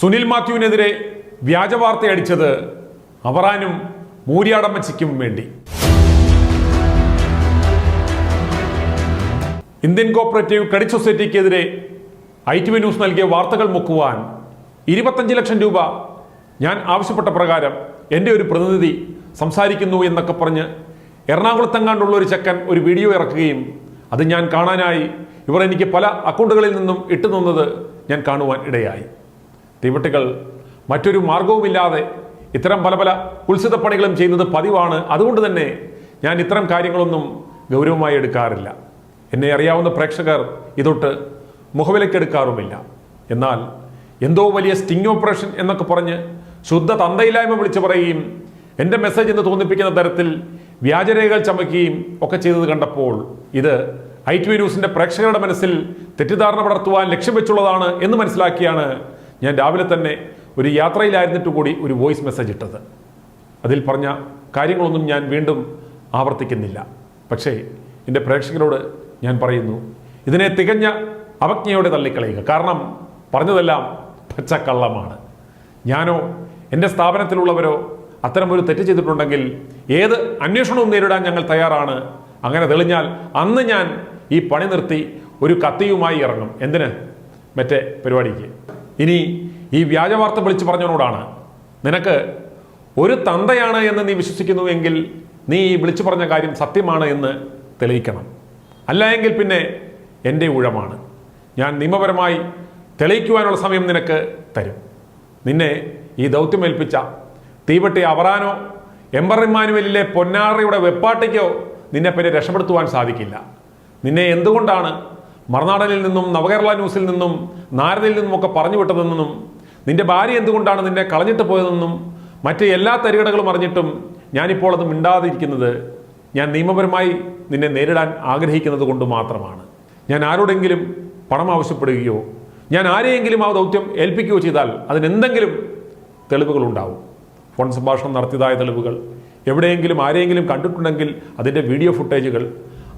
സുനിൽ മാത്യുവിനെതിരെ വ്യാജ വാർത്തയടിച്ചത് അവറാനും മൂര്യാടമ്മച്ചിക്കും വേണ്ടി. ഇന്ത്യൻ കോപ്പറേറ്റീവ് ക്രെഡിറ്റ് സൊസൈറ്റിക്കെതിരെ ഐ ടി വി ന്യൂസ് നൽകിയ വാർത്തകൾ മുക്കുവാൻ ഇരുപത്തഞ്ച് ലക്ഷം രൂപ ഞാൻ ആവശ്യപ്പെട്ട പ്രകാരം എന്റെ ഒരു പ്രതിനിധി സംസാരിക്കുന്നു എന്നൊക്കെ പറഞ്ഞ് എറണാകുളത്തെങ്ങാണ്ടുള്ള ഒരു ചെക്കൻ ഒരു വീഡിയോ ഇറക്കുകയും അത് ഞാൻ കാണാനായി. ഇവർ എനിക്ക് പല അക്കൗണ്ടുകളിൽ നിന്നും ഇട്ടു തന്നത് ഞാൻ കാണുവാൻ ഇടയായി. തീവട്ടികൾ മറ്റൊരു മാർഗവുമില്ലാതെ ഇത്തരം പല പല ഉത്സിതപ്പണികളും ചെയ്യുന്നത് പതിവാണ്. അതുകൊണ്ട് തന്നെ ഞാൻ ഇത്തരം കാര്യങ്ങളൊന്നും ഗൗരവമായി എടുക്കാറില്ല. എന്നെ അറിയാവുന്ന പ്രേക്ഷകർ ഇതൊട്ട് മുഖവിലക്കെടുക്കാറുമില്ല എന്നാൽ എന്തോ വലിയ സ്റ്റിങ് ഓപ്പറേഷൻ എന്നൊക്കെ പറഞ്ഞ് ശുദ്ധ തന്തയില്ലായ്മ വിളിച്ചു പറയുകയും എന്റെ മെസ്സേജ് എന്ന് തോന്നിപ്പിക്കുന്ന തരത്തിൽ വ്യാജരേഖകൾ ചമയ്ക്കുകയും ഒക്കെ ചെയ്തത് കണ്ടപ്പോൾ ഇത് ഐ ടി വി ന്യൂസിന്റെ പ്രേക്ഷകരുടെ മനസ്സിൽ തെറ്റിദ്ധാരണ പടർത്തുവാൻ ലക്ഷ്യം വെച്ചുള്ളതാണ് എന്ന് മനസ്സിലാക്കിയാണ് ഞാൻ രാവിലെ തന്നെ ഒരു യാത്രയിലായിരുന്നിട്ട് കൂടി ഒരു വോയിസ് മെസ്സേജ് ഇട്ടത്. അതിൽ പറഞ്ഞ കാര്യങ്ങളൊന്നും ഞാൻ വീണ്ടും ആവർത്തിക്കുന്നില്ല. പക്ഷേ എന്റെ പ്രേക്ഷകരോട് ഞാൻ പറയുന്നു ഇതിനെ തികഞ്ഞ അവജ്ഞയോടെ തള്ളിക്കളയുക. കാരണം പറഞ്ഞതെല്ലാം പച്ചക്കള്ളമാണ്. ഞാനോ എന്റെ സ്ഥാപനത്തിലുള്ളവരോ അത്തരമൊരു തെറ്റ് ചെയ്തിട്ടുണ്ടെങ്കിൽ ഏത് അന്വേഷണവും നേരിടാൻ ഞങ്ങൾ തയ്യാറാണ്. അങ്ങനെ തെളിഞ്ഞാൽ അന്ന് ഞാൻ ഈ പണി നിർത്തി ഒരു കത്തിയുമായി ഇറങ്ങും. എന്തിന്? മറ്റേ പരിപാടിക്ക്. ഇനി ഈ വ്യാജവാർത്ത വിളിച്ചു പറഞ്ഞവനോടാണ്. നിനക്ക് ഒരു തന്തയാണ് എന്ന് നീ വിശ്വസിക്കുന്നുവെങ്കിൽ നീ ഈ വിളിച്ചു പറഞ്ഞ കാര്യം സത്യമാണ് എന്ന് തെളിയിക്കണം. അല്ല എങ്കിൽ പിന്നെ എന്റെ ഊഴമാണ് ഞാൻ നിയമപരമായി തെളിയിക്കുവാനുള്ള സമയം നിനക്ക് തരും. നിന്നെ ഈ ദൗത്യമേൽപ്പിച്ച തീവട്ടി അവറാനോ എംബർ ഇമ്മാനുവലിലെ പൊന്നാറയുടെ വെപ്പാട്ടയ്ക്കോ നിന്നെ പിന്നെ രക്ഷപ്പെടുത്തുവാൻ സാധിക്കില്ല. നിന്നെ എന്തുകൊണ്ടാണ് മറുനാടനിൽ നിന്നും നവകേരള ന്യൂസിൽ നിന്നും നാരദയിൽ നിന്നുമൊക്കെ പറഞ്ഞു വിട്ടതെന്നും നിന്റെ ഭാര്യ എന്തുകൊണ്ടാണ് നിന്നെ കളഞ്ഞിട്ട് പോയതെന്നും മറ്റ് എല്ലാ തരികടകളും അറിഞ്ഞിട്ടും ഞാനിപ്പോൾ അത് മിണ്ടാതിരിക്കുന്നത് ഞാൻ നിയമപരമായി നിന്നെ നേരിടാൻ ആഗ്രഹിക്കുന്നത് കൊണ്ട് മാത്രമാണ്. ഞാൻ ആരോടെങ്കിലും പണം ആവശ്യപ്പെടുകയോ ഞാൻ ആരെയെങ്കിലും ആ ദൗത്യം ഏൽപ്പിക്കുകയോ ചെയ്താൽ അതിനെന്തെങ്കിലും തെളിവുകൾ ഉണ്ടാവും ഫോൺ സംഭാഷണം നടത്തിയതായ തെളിവുകൾ എവിടെയെങ്കിലും ആരെയെങ്കിലും കണ്ടിട്ടുണ്ടെങ്കിൽ അതിന്റെ വീഡിയോ ഫുട്ടേജുകൾ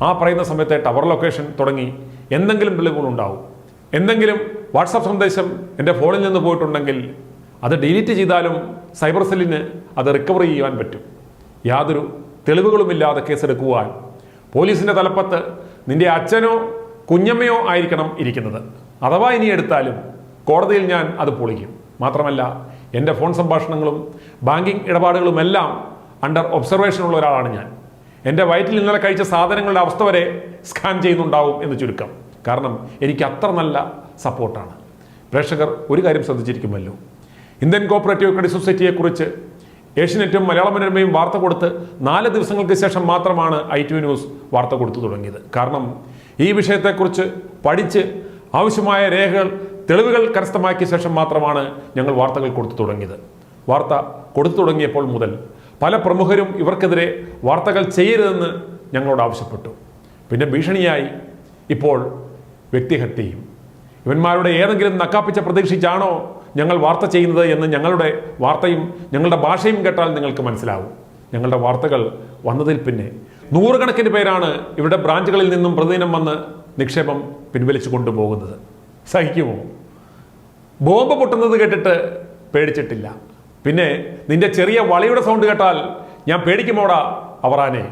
ആ പറയുന്ന സമയത്തെ ടവർ ലൊക്കേഷൻ തുടങ്ങി എന്തെങ്കിലും തെളിവുകളുണ്ടാവും എന്തെങ്കിലും വാട്സപ്പ് സന്ദേശം എന്റെ ഫോണിൽ നിന്ന് പോയിട്ടുണ്ടെങ്കിൽ അത് ഡിലീറ്റ് ചെയ്താലും സൈബർ സെല്ലിന് അത് റിക്കവർ ചെയ്യാൻ പറ്റും. യാതൊരു തെളിവുകളുമില്ലാതെ കേസെടുക്കുവാൻ പോലീസിന്റെ തലപ്പത്ത് നിന്റെ അച്ഛനോ കുഞ്ഞമ്മയോ ആയിരിക്കണം ഇരിക്കുന്നത്. അഥവാ ഇനി എടുത്താലും കോടതിയിൽ ഞാൻ അത് പൊളിക്കും. മാത്രമല്ല എന്റെ ഫോൺ സംഭാഷണങ്ങളും ബാങ്കിങ് ഇടപാടുകളുമെല്ലാം അണ്ടർ ഒബ്സർവേഷനുള്ള ഒരാളാണ് ഞാൻ. എന്റെ വയറ്റിൽ ഇന്നലെ കഴിച്ച സാധനങ്ങളുടെ അവസ്ഥ വരെ സ്കാൻ ചെയ്യുന്നുണ്ടാവും എന്ന് ചുരുക്കം. കാരണം എനിക്ക് അത്ര നല്ല സപ്പോർട്ടാണ്. പ്രേക്ഷകർ ഒരു കാര്യം ശ്രദ്ധിച്ചിരിക്കുമല്ലോ. ഇന്ത്യൻ കോപ്പറേറ്റീവ് ക്രെഡിറ്റ് സൊസൈറ്റിയെക്കുറിച്ച് ഏഷ്യനെറ്റും മലയാള മനോരമയും വാർത്ത കൊടുത്ത് നാല് ദിവസങ്ങൾക്ക് ശേഷം മാത്രമാണ് ഐ ടി ന്യൂസ് വാർത്ത കൊടുത്തു തുടങ്ങിയത്. കാരണം ഈ വിഷയത്തെക്കുറിച്ച് പഠിച്ച് ആവശ്യമായ രേഖകൾ തെളിവുകൾ കരസ്ഥമാക്കിയ ശേഷം മാത്രമാണ് ഞങ്ങൾ വാർത്തകൾ കൊടുത്തു തുടങ്ങിയത്. വാർത്ത കൊടുത്തു തുടങ്ങിയപ്പോൾ മുതൽ പല പ്രമുഖരും ഇവർക്കെതിരെ വാർത്തകൾ ചെയ്യരുതെന്ന് ഞങ്ങളോട് ആവശ്യപ്പെട്ടു. പിന്നെ ഭീഷണിയായി ഇപ്പോൾ വ്യക്തിഹത്യയും ഇവന്മാരുടെ ഏതെങ്കിലും നക്കാപ്പിച്ച പ്രതീക്ഷിച്ചാണോ ഞങ്ങൾ വാർത്ത ചെയ്യുന്നത് എന്ന് ഞങ്ങളുടെ വാർത്തയും ഞങ്ങളുടെ ഭാഷയും കേട്ടാൽ നിങ്ങൾക്ക് മനസ്സിലാവും. ഞങ്ങളുടെ വാർത്തകൾ വന്നതിൽ പിന്നെ നൂറുകണക്കിന് പേരാണ് ഇവിടെ ബ്രാഞ്ചുകളിൽ നിന്നും പ്രതിദിനം വന്ന് നിക്ഷേപം പിൻവലിച്ചു കൊണ്ടുപോകുന്നത്. സഹിക്കുമോ? ബോംബ് പൊട്ടുന്നത് കേട്ടിട്ട് പേടിച്ചിട്ടില്ല. പിന്നെ നിന്റെ ചെറിയ വളയുടെ സൗണ്ട് കേട്ടാൽ ഞാൻ പേടിക്കുമോടാ അവറാനെ.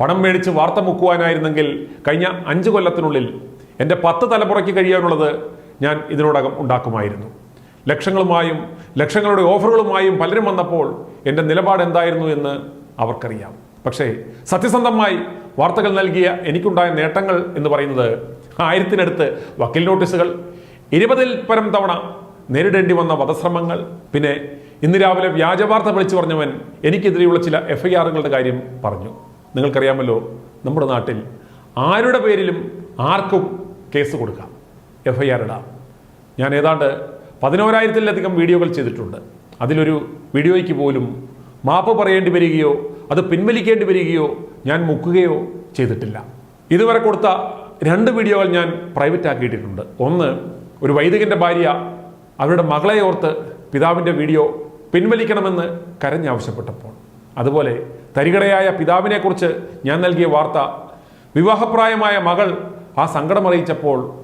പണം മേടിച്ച് വാർത്ത മുക്കുവാനായിരുന്നെങ്കിൽ കഴിഞ്ഞ അഞ്ച് കൊല്ലത്തിനുള്ളിൽ എന്റെ പത്ത് തലമുറയ്ക്ക് കഴിയാനുള്ളത് ഞാൻ ഇതിനോടകം ഉണ്ടാക്കുമായിരുന്നു. ലക്ഷങ്ങളുമായും ലക്ഷങ്ങളുടെ ഓഫറുകളുമായും പലരും വന്നപ്പോൾ എന്റെ നിലപാട് എന്തായിരുന്നു എന്ന് അവർക്കറിയാം. പക്ഷേ സത്യസന്ധമായി വാർത്തകൾ നൽകിയ എനിക്കുണ്ടായ നേട്ടങ്ങൾ എന്ന് പറയുന്നത് ആയിരത്തിനടുത്ത് വക്കീൽ നോട്ടീസുകൾ ഇരുപതിൽ പരം തവണ നേരിടേണ്ടി വന്ന വധശ്രമങ്ങൾ പിന്നെ ഇന്ന് രാവിലെ വ്യാജവാർത്ത വിളിച്ചു പറഞ്ഞവൻ എനിക്കെതിരെയുള്ള ചില എഫ് ഐ ആറുകളുടെ കാര്യം പറഞ്ഞു. നിങ്ങൾക്കറിയാമല്ലോ നമ്മുടെ നാട്ടിൽ ആരുടെ പേരിലും ആർക്കും കേസ് കൊടുക്കാം. എഫ് ഐ ആർ ഇടാം. ഞാൻ ഏതാണ്ട് പതിനോരായിരത്തിലധികം വീഡിയോകൾ ചെയ്തിട്ടുണ്ട്. അതിലൊരു വീഡിയോയ്ക്ക് പോലും മാപ്പ് പറയേണ്ടി വരികയോ അത് പിൻവലിക്കേണ്ടി വരികയോ ഞാൻ മുക്കുകയോ ചെയ്തിട്ടില്ല. ഇതുവരെ കൊടുത്ത രണ്ട് വീഡിയോകൾ ഞാൻ പ്രൈവറ്റ് ആക്കിയിട്ടുണ്ട് ഒന്ന് ഒരു വൈദികന്റെ ഭാര്യ അവരുടെ മകളെ ഓർത്ത് പിതാവിന്റെ വീഡിയോ പിൻവലിക്കണമെന്ന് കരഞ്ഞാവശ്യപ്പെട്ടപ്പോൾ. അതുപോലെ തരികടയായ പിതാവിനെക്കുറിച്ച് ഞാൻ നൽകിയ വാർത്ത വിവാഹപ്രായമായ മകൾ ആ സങ്കടം അറിയിച്ചപ്പോൾ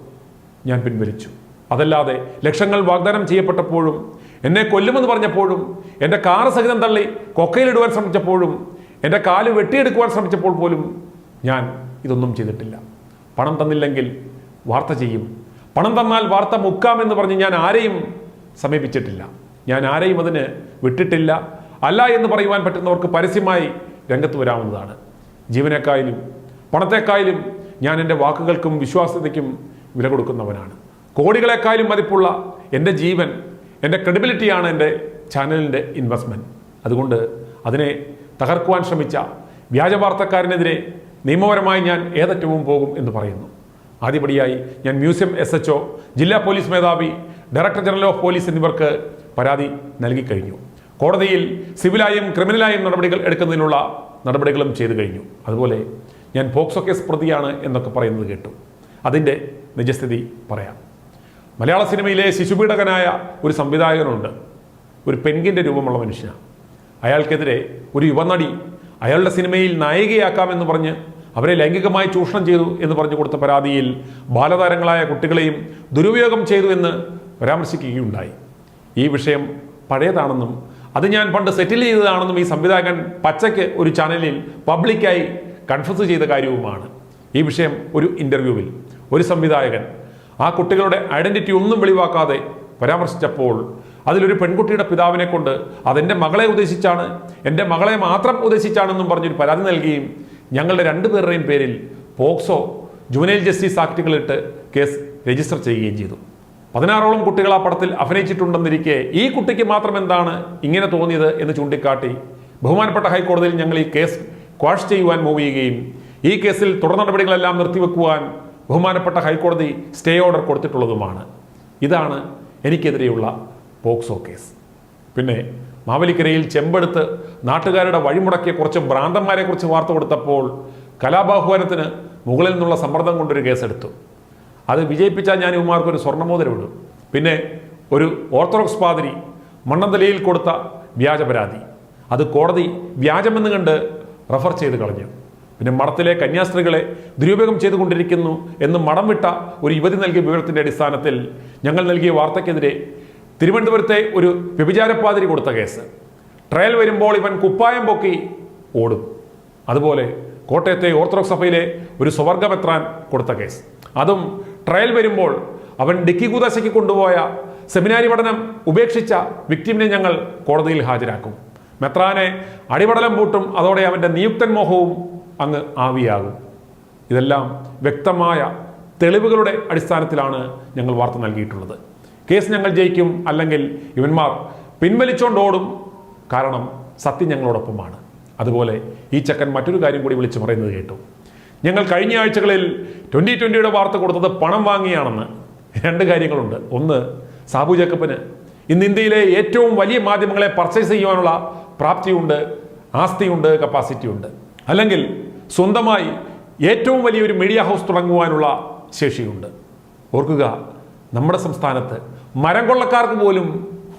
ഞാൻ പിൻവലിച്ചു. അതല്ലാതെ ലക്ഷങ്ങൾ വാഗ്ദാനം ചെയ്യപ്പെട്ടപ്പോഴും എന്നെ കൊല്ലുമെന്ന് പറഞ്ഞപ്പോഴും എന്റെ കാറ് സഹിതം തള്ളി കൊക്കയിലിടുവാൻ ശ്രമിച്ചപ്പോഴും എന്റെ കാൽ വെട്ടിയെടുക്കുവാൻ ശ്രമിച്ചപ്പോൾ പോലും ഞാൻ ഇതൊന്നും ചെയ്തിട്ടില്ല. പണം തന്നില്ലെങ്കിൽ വാർത്ത ചെയ്യും. പണം തന്നാൽ വാർത്ത മുക്കാമെന്ന് പറഞ്ഞ് ഞാൻ ആരെയും സമീപിച്ചിട്ടില്ല. ഞാൻ ആരെയും അതിന് വിട്ടിട്ടില്ല. അല്ല എന്ന് പറയുവാൻ പറ്റുന്നവർക്ക് പരസ്യമായി രംഗത്ത് വരാവുന്നതാണ്. ജീവനേക്കായാലും പണത്തെക്കായാലും ഞാൻ എന്റെ വാക്കുകൾക്കും വിശ്വാസ്യതയ്ക്കും വില കൊടുക്കുന്നവനാണ്. കോടികളെക്കാളും മതിപ്പുള്ള എന്റെ ജീവൻ എന്റെ ക്രെഡിബിലിറ്റിയാണ് എന്റെ ചാനലിന്റെ ഇൻവെസ്റ്റ്മെന്റ്. അതുകൊണ്ട് അതിനെ തകർക്കുവാൻ ശ്രമിച്ച വ്യാജ വാർത്തക്കാരനെതിരെ നിയമപരമായി ഞാൻ ഏതറ്റവും പോകും എന്ന് പറയുന്നു. ആദ്യപടിയായി ഞാൻ മ്യൂസിയം എസ് ജില്ലാ പോലീസ് മേധാവി ഡയറക്ടർ ജനറൽ ഓഫ് പോലീസ് എന്നിവർക്ക് പരാതി നൽകിക്കഴിഞ്ഞു കോടതിയിൽ സിവിലായും ക്രിമിനലായും നടപടികൾ എടുക്കുന്നതിനുള്ള നടപടികളും ചെയ്തു കഴിഞ്ഞു. അതുപോലെ ഞാൻ പോക്സോ കേസ് പ്രതിയാണ് എന്നൊക്കെ പറയുന്നത് കേട്ടു. അതിന്റെ നിജസ്ഥിതി പറയാം. മലയാള സിനിമയിലെ ശിശുപീഡകനായ ഒരു സംവിധായകനുണ്ട്. ഒരു പെൻഗിന്റെ രൂപമുള്ള മനുഷ്യനാണ്. അയാൾക്കെതിരെ ഒരു യുവനടി അയാളുടെ സിനിമയിൽ നായികയാക്കാമെന്ന് പറഞ്ഞ് അവരെ ലൈംഗികമായി ചൂഷണം ചെയ്തു എന്ന് പറഞ്ഞു കൊടുത്ത പരാതിയിൽ ബാലതാരങ്ങളായ കുട്ടികളെയും ദുരുപയോഗം ചെയ്തു എന്ന് പരാമർശിക്കുകയുണ്ടായി. ഈ വിഷയം പഴയതാണെന്നും അത് ഞാൻ പണ്ട് സെറ്റിൽ ചെയ്തതാണെന്നും ഈ സംവിധായകൻ പച്ചയ്ക്ക് ഒരു ചാനലിൽ പബ്ലിക്കായി കൺഫസ് ചെയ്ത കാര്യവുമാണ്. ഈ വിഷയം ഒരു ഇന്റർവ്യൂവിൽ ഒരു സംവിധായകൻ ആ കുട്ടികളുടെ ഐഡന്റിറ്റി ഒന്നും വെളിവാക്കാതെ പരാമർശിച്ചപ്പോൾ അതിലൊരു പെൺകുട്ടിയുടെ പിതാവിനെ കൊണ്ട് അതെന്റെ മകളെ ഉദ്ദേശിച്ചാണ് എന്റെ മകളെ മാത്രം ഉദ്ദേശിച്ചാണെന്നും പറഞ്ഞൊരു പരാതി നൽകുകയും ഞങ്ങളുടെ രണ്ടുപേരുടെയും പേരിൽ പോക്സോ ജുവനൈൽ ജസ്റ്റിസ് ആക്ടുകളിട്ട് കേസ് രജിസ്റ്റർ ചെയ്യുകയും ചെയ്തു. പതിനാറോളം കുട്ടികൾ ആ പടത്തിൽ അഭിനയിച്ചിട്ടുണ്ടെന്നിരിക്കെ ഈ കുട്ടിക്ക് മാത്രം എന്താണ് ഇങ്ങനെ തോന്നിയത് എന്ന് ചൂണ്ടിക്കാട്ടി ബഹുമാനപ്പെട്ട ഹൈക്കോടതിയിൽ ഞങ്ങൾ ഈ കേസ് ക്വാഷ് ചെയ്യുവാൻ മൂവ് ചെയ്യുകയും ഈ കേസിൽ തുടർ നടപടികളെല്ലാം നിർത്തിവെക്കുവാൻ ബഹുമാനപ്പെട്ട ഹൈക്കോടതി സ്റ്റേ ഓർഡർ കൊടുത്തിട്ടുള്ളതുമാണ്. ഇതാണ് എനിക്കെതിരെയുള്ള പോക്സോ കേസ്. പിന്നെ മാവലിക്കരയിൽ ചെമ്പെടുത്ത് നാട്ടുകാരുടെ വഴിമുടക്കിയ കുറച്ച് ഭ്രാന്തന്മാരെ കുറിച്ച് വാർത്ത കൊടുത്തപ്പോൾ കലാബാഹ്വാനത്തിന് മുകളിൽ നിന്നുള്ള സമ്മർദ്ദം കൊണ്ടൊരു കേസെടുത്തു. അത് വിജയിപ്പിച്ചാൽ ഞാൻ ഇവന്മാർക്ക് ഒരു സ്വർണമോതിരം ഇടും പിന്നെ ഒരു ഓർത്തഡോക്സ് പാതിരി മണ്ണന്തലയിൽ കൊടുത്ത വ്യാജ പരാതി അത് കോടതി വ്യാജമെന്ന് കണ്ട് റഫർ ചെയ്ത് കളഞ്ഞു. പിന്നെ മഠത്തിലെ കന്യാസ്ത്രീകളെ ദുരുപയോഗം ചെയ്തുകൊണ്ടിരിക്കുന്നു എന്ന് മഠം വിട്ട ഒരു യുവതി നൽകിയ വിവരത്തിന്റെ അടിസ്ഥാനത്തിൽ ഞങ്ങൾ നൽകിയ വാർത്തയ്ക്കെതിരെ തിരുവനന്തപുരത്തെ ഒരു വ്യഭിചാരപ്പാതിരി കൊടുത്ത കേസ്. ട്രയൽ വരുമ്പോൾ ഇവൻ കുപ്പായം പൊക്കി ഓടും. അതുപോലെ കോട്ടയത്തെ ഓർത്തഡോക്സ് സഭയിലെ ഒരു സ്വവർഗമെത്രാൻ കൊടുത്ത കേസ്. അതും ട്രയൽ വരുമ്പോൾ അവൻ ഡിക്കി കുദാശയ്ക്ക് കൊണ്ടുപോയ സെമിനാരി പഠനം ഉപേക്ഷിച്ച വിക്ടിമിനെ ഞങ്ങൾ കോടതിയിൽ ഹാജരാക്കും. മെത്രാനെ അടിപടലം പൂട്ടും അതോടെ അവന്റെ നിയുക്തൻ മോഹവും അങ്ങ് ആവിയാകും. ഇതെല്ലാം വ്യക്തമായ തെളിവുകളുടെ അടിസ്ഥാനത്തിലാണ് ഞങ്ങൾ വാർത്ത നൽകിയിട്ടുള്ളത്. കേസ് ഞങ്ങൾ ജയിക്കും അല്ലെങ്കിൽ ഇവന്മാർ പിൻവലിച്ചോണ്ടോടും കാരണം സത്യം ഞങ്ങളോടൊപ്പമാണ്. അതുപോലെ ഈ ചക്കൻ മറ്റൊരു കാര്യം കൂടി വിളിച്ചു പറയുന്നത് കേട്ടു. ഞങ്ങൾ കഴിഞ്ഞ ആഴ്ചകളിൽ ട്വന്റി ട്വന്റിയുടെ വാർത്ത കൊടുത്തത് പണം വാങ്ങിയാണെന്ന് രണ്ട് കാര്യങ്ങളുണ്ട്. ഒന്ന് സാബു ജക്കപ്പന് ഇന്ന് ഇന്ത്യയിലെ ഏറ്റവും വലിയ മാധ്യമങ്ങളെ പർച്ചേസ് ചെയ്യുവാനുള്ള പ്രാപ്തിയുണ്ട് ആസ്തിയുണ്ട് കപ്പാസിറ്റി ഉണ്ട്. അല്ലെങ്കിൽ സ്വന്തമായി ഏറ്റവും വലിയൊരു മീഡിയ ഹൗസ് തുടങ്ങുവാനുള്ള ശേഷിയുണ്ട്. ഓർക്കുക നമ്മുടെ സംസ്ഥാനത്ത് മരം കൊള്ളക്കാർക്ക് പോലും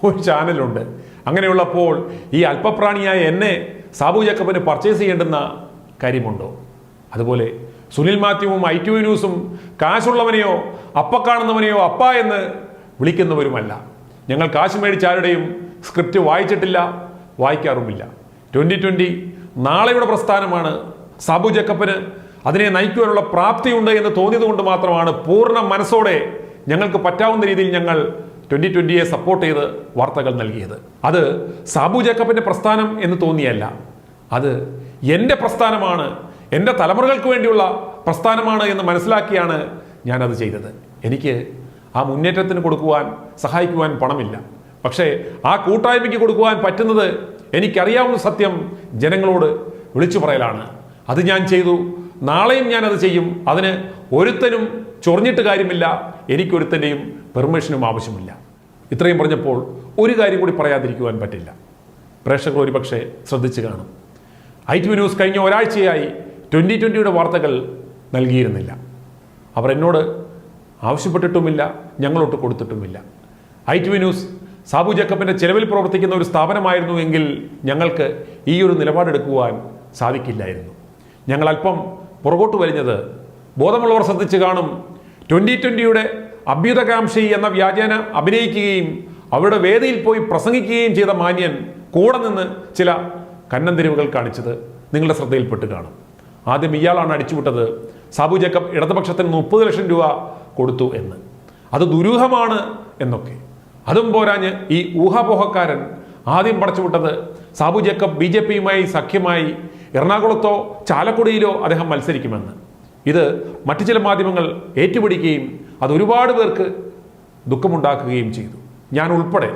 ഒരു ചാനലുണ്ട് അങ്ങനെയുള്ളപ്പോൾ ഈ അല്പപ്രാണിയായ എന്നെ സാബു ജക്കബിന് പർച്ചേസ് ചെയ്യേണ്ടുന്ന കാര്യമുണ്ടോ? അതുപോലെ സുനിൽ മാത്യുവും ഐ ടി ന്യൂസും കാശുള്ളവനെയോ അപ്പ കാണുന്നവനെയോ അപ്പ എന്ന് വിളിക്കുന്നവരുമല്ല. ഞങ്ങൾ കാശ് മേടിച്ച ആരുടെയും സ്ക്രിപ്റ്റ് വായിച്ചിട്ടില്ല വായിക്കാറുമില്ല. ട്വന്റി ട്വന്റി നാളെയുടെ പ്രസ്ഥാനമാണ് സാബു ജക്കപ്പന് അതിനെ നയിക്കുവാനുള്ള പ്രാപ്തിയുണ്ട് എന്ന് തോന്നിയത് കൊണ്ട് മാത്രമാണ് പൂർണ മനസ്സോടെ ഞങ്ങൾക്ക് പറ്റാവുന്ന രീതിയിൽ ഞങ്ങൾ ട്വന്റി ട്വന്റിയെ സപ്പോർട്ട് ചെയ്ത് വാർത്തകൾ നൽകിയത്. അത് സാബു ജേക്കബിന്റെ പ്രസ്ഥാനം എന്ന് തോന്നിയല്ല. അത് എന്റെ പ്രസ്ഥാനമാണ് എന്റെ തലമുറകൾക്ക് വേണ്ടിയുള്ള പ്രസ്ഥാനമാണ് എന്ന് മനസ്സിലാക്കിയാണ് ഞാനത് ചെയ്തത്. എനിക്ക് ആ മുന്നേറ്റത്തിന് കൊടുക്കുവാൻ സഹായിക്കുവാൻ പണമില്ല. പക്ഷേ ആ കൂട്ടായ്മയ്ക്ക് കൊടുക്കുവാൻ പറ്റുന്നത് എനിക്കറിയാവുന്ന സത്യം ജനങ്ങളോട് വിളിച്ചു പറയലാണ്. അത് ഞാൻ ചെയ്തു. നാളെയും ഞാനത് ചെയ്യും. അതിന് ഒരുത്തനും ചൊറിഞ്ഞിട്ട് കാര്യമില്ല. എനിക്കൊരുത്തന്റെയും പെർമിഷനും ആവശ്യമില്ല. ഇത്രയും പറഞ്ഞപ്പോൾ ഒരു കാര്യം കൂടി പറയാതിരിക്കുവാൻ പറ്റില്ല. പ്രേക്ഷകർ ഒരുപക്ഷെ ശ്രദ്ധിച്ചു കാണും. ഐ ടി ന്യൂസ് കഴിഞ്ഞ ഒരാഴ്ചയായി ട്വന്റി ട്വന്റിയുടെ വാർത്തകൾ നൽകിയിരുന്നില്ല. അവർ എന്നോട് ആവശ്യപ്പെട്ടിട്ടുമില്ല ഞങ്ങളോട്ട് കൊടുത്തിട്ടുമില്ല. I T V news Sabu ജക്കബിന്റെ ചെലവിൽ പ്രവർത്തിക്കുന്ന ഒരു സ്ഥാപനമായിരുന്നു എങ്കിൽ ഞങ്ങൾക്ക് ഈ ഒരു നിലപാടെടുക്കുവാൻ സാധിക്കില്ലായിരുന്നു. ഞങ്ങൾ അല്പം പുറകോട്ട് വലിഞ്ഞത് ബോധമുള്ളവർ ശ്രദ്ധിച്ച് കാണും ട്വന്റി ട്വന്റിയുടെ അഭ്യുതകാംക്ഷി എന്ന വ്യാജേന അഭിനയിക്കുകയും അവരുടെ വേദിയിൽ പോയി പ്രസംഗിക്കുകയും ചെയ്ത മാന്യൻ കൂടെ നിന്ന് ചില കന്നന്തിരിവുകൾ കാണിച്ചത് നിങ്ങളുടെ ശ്രദ്ധയിൽപ്പെട്ട് കാണും. ആദ്യം ഇയാളാണ് അടിച്ചുവിട്ടത്. സാബു ജേക്കബ് ഇടതുപക്ഷത്തിന് മുപ്പത് ലക്ഷം രൂപ കൊടുത്തു എന്ന്. അത് ദുരൂഹമാണ് എന്നൊക്കെ. അതും പോരാഞ്ഞ് ഈ ഊഹാപോഹക്കാരൻ ആദ്യം പടച്ചുവിട്ടത് സാബു ജേക്കബ് ബി ജെ പിയുമായി സഖ്യമായി എറണാകുളത്തോ ചാലക്കുടിയിലോ അദ്ദേഹം മത്സരിക്കുമെന്ന്. ഇത് മറ്റു ചില മാധ്യമങ്ങൾ ഏറ്റുപിടിക്കുകയും അത് ഒരുപാട് പേർക്ക് ദുഃഖമുണ്ടാക്കുകയും ചെയ്തു. ഞാൻ ഉൾപ്പെടെ.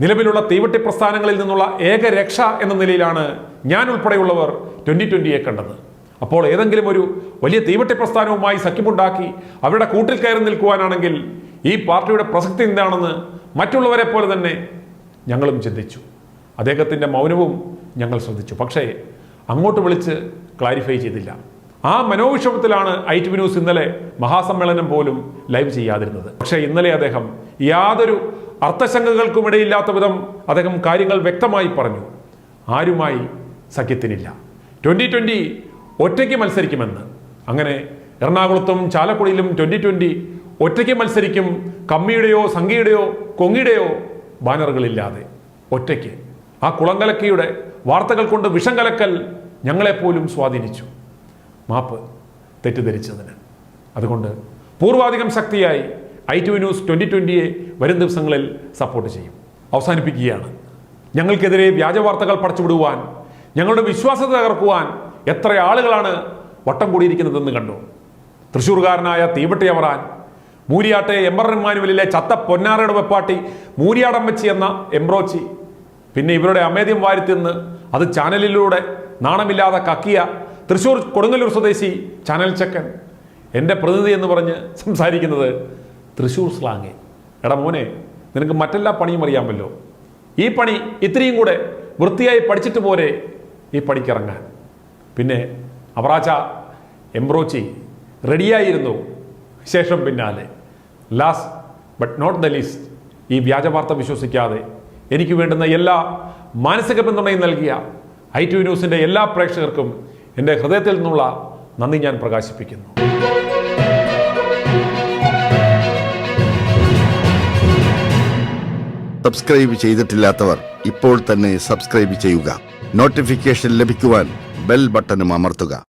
നിലവിലുള്ള തീവട്ടി പ്രസ്ഥാനങ്ങളിൽ നിന്നുള്ള ഏക രക്ഷ എന്ന നിലയിലാണ് ഞാൻ ഉൾപ്പെടെയുള്ളവർ ട്വന്റി ട്വന്റിയെ കണ്ടത്. അപ്പോൾ ഏതെങ്കിലും ഒരു വലിയ തീവട്ടി പ്രസ്ഥാനവുമായി സഖ്യമുണ്ടാക്കി അവരുടെ കൂട്ടിൽ കയറി നിൽക്കുവാനാണെങ്കിൽ ഈ പാർട്ടിയുടെ പ്രസക്തി എന്താണെന്ന് മറ്റുള്ളവരെ പോലെ തന്നെ ഞങ്ങളും ചിന്തിച്ചു. അദ്ദേഹത്തിന്റെ മൗനവും ഞങ്ങൾ ശ്രദ്ധിച്ചു. പക്ഷേ അങ്ങോട്ട് വിളിച്ച് ക്ലാരിഫൈ ചെയ്തില്ല. ആ മനോവിഷമത്തിലാണ് ഐ ടി ന്യൂസ് ഇന്നലെ മഹാസമ്മേളനം പോലും ലൈവ് ചെയ്യാതിരുന്നത്. പക്ഷേ ഇന്നലെ അദ്ദേഹം യാതൊരു അർത്ഥശങ്കകൾക്കുമിടയില്ലാത്ത വിധം അദ്ദേഹം കാര്യങ്ങൾ വ്യക്തമായി പറഞ്ഞു. ആരുമായി സഖ്യത്തിനില്ല. ട്വന്റി ട്വന്റി ഒറ്റയ്ക്ക് മത്സരിക്കുമെന്ന്. അങ്ങനെ എറണാകുളത്തും ചാലക്കുടിയിലും ട്വന്റി ട്വന്റി ഒറ്റയ്ക്ക് മത്സരിക്കും കമ്മിയുടെയോ സംഘിയുടെയോ കൊങ്ങിയുടെയോ ബാനറുകളില്ലാതെ. ഒറ്റയ്ക്ക്. ആ കുളങ്കലക്കയുടെ വാർത്തകൾ കൊണ്ട് വിഷം കലക്കൽ ഞങ്ങളെപ്പോലും സ്വാധീനിച്ചു. മാപ്പ് തെറ്റിദ്ധരിച്ചതിന്. അതുകൊണ്ട് പൂർവാധികം ശക്തിയായി ഐ ടി ന്യൂസ് ട്വന്റി ട്വന്റിയെ വരും ദിവസങ്ങളിൽ സപ്പോർട്ട് ചെയ്യും. അവസാനിപ്പിക്കുകയാണ്. ഞങ്ങൾക്കെതിരെ വ്യാജവാർത്തകൾ പടച്ചുവിടുവാൻ ഞങ്ങളുടെ വിശ്വാസത തകർക്കുവാൻ എത്ര ആളുകളാണ് വട്ടം കൂടിയിരിക്കുന്നതെന്ന് കണ്ടു. തൃശ്ശൂർകാരനായ തീവട്ടി അമറാൻ മൂരിയാട്ടെ എംബറൻ മാനുവലിലെ ചത്ത പൊന്നാറയുടെ വെപ്പാട്ടി മൂരിയാടമ്മച്ചി എന്ന എംബ്രോച്ചി പിന്നെ ഇവരുടെ അമേദ്യം വാരിത്തിന്ന് അത് ചാനലിലൂടെ നാണമില്ലാതെ കക്കിയ തൃശ്ശൂർ കൊടുങ്ങല്ലൂർ സ്വദേശി ചാനൽ ചക്കൻ. എന്റെ പ്രതിനിധി എന്ന് പറഞ്ഞ് സംസാരിക്കുന്നത് തൃശ്ശൂർ സ്ലാങ്. എടാ മോനെ നിനക്ക് മറ്റെല്ലാ പണിയും അറിയാമല്ലോ. ഈ പണി ഇത്രയും കൂടെ വൃത്തിയായി പഠിച്ചിട്ട് പോരെ ഈ പണിക്കിറങ്ങാൻ പിന്നെ അബ്രാച്ച എംബ്രോച്ചി റെഡിയായിരുന്നു. ശേഷം പിന്നാലെ. Last but not the least ഈ വ്യാജവാർത്ത വിശ്വസിക്കാതെ എനിക്ക് വേണ്ടുന്ന എല്ലാ മാനസിക പിന്തുണയും നൽകിയ ഐ ടി ന്യൂസിന്റെ എല്ലാ പ്രേക്ഷകർക്കും എന്റെ ഹൃദയത്തിൽ നിന്നുള്ള നന്ദി ഞാൻ പ്രകാശിപ്പിക്കുന്നു. സബ്സ്ക്രൈബ് ചെയ്തിട്ടില്ലാത്തവർ ഇപ്പോൾ തന്നെ സബ്സ്ക്രൈബ് ചെയ്യുക. നോട്ടിഫിക്കേഷൻ ലഭിക്കുവാൻ ബെൽ ബട്ടണും അമർത്തുക.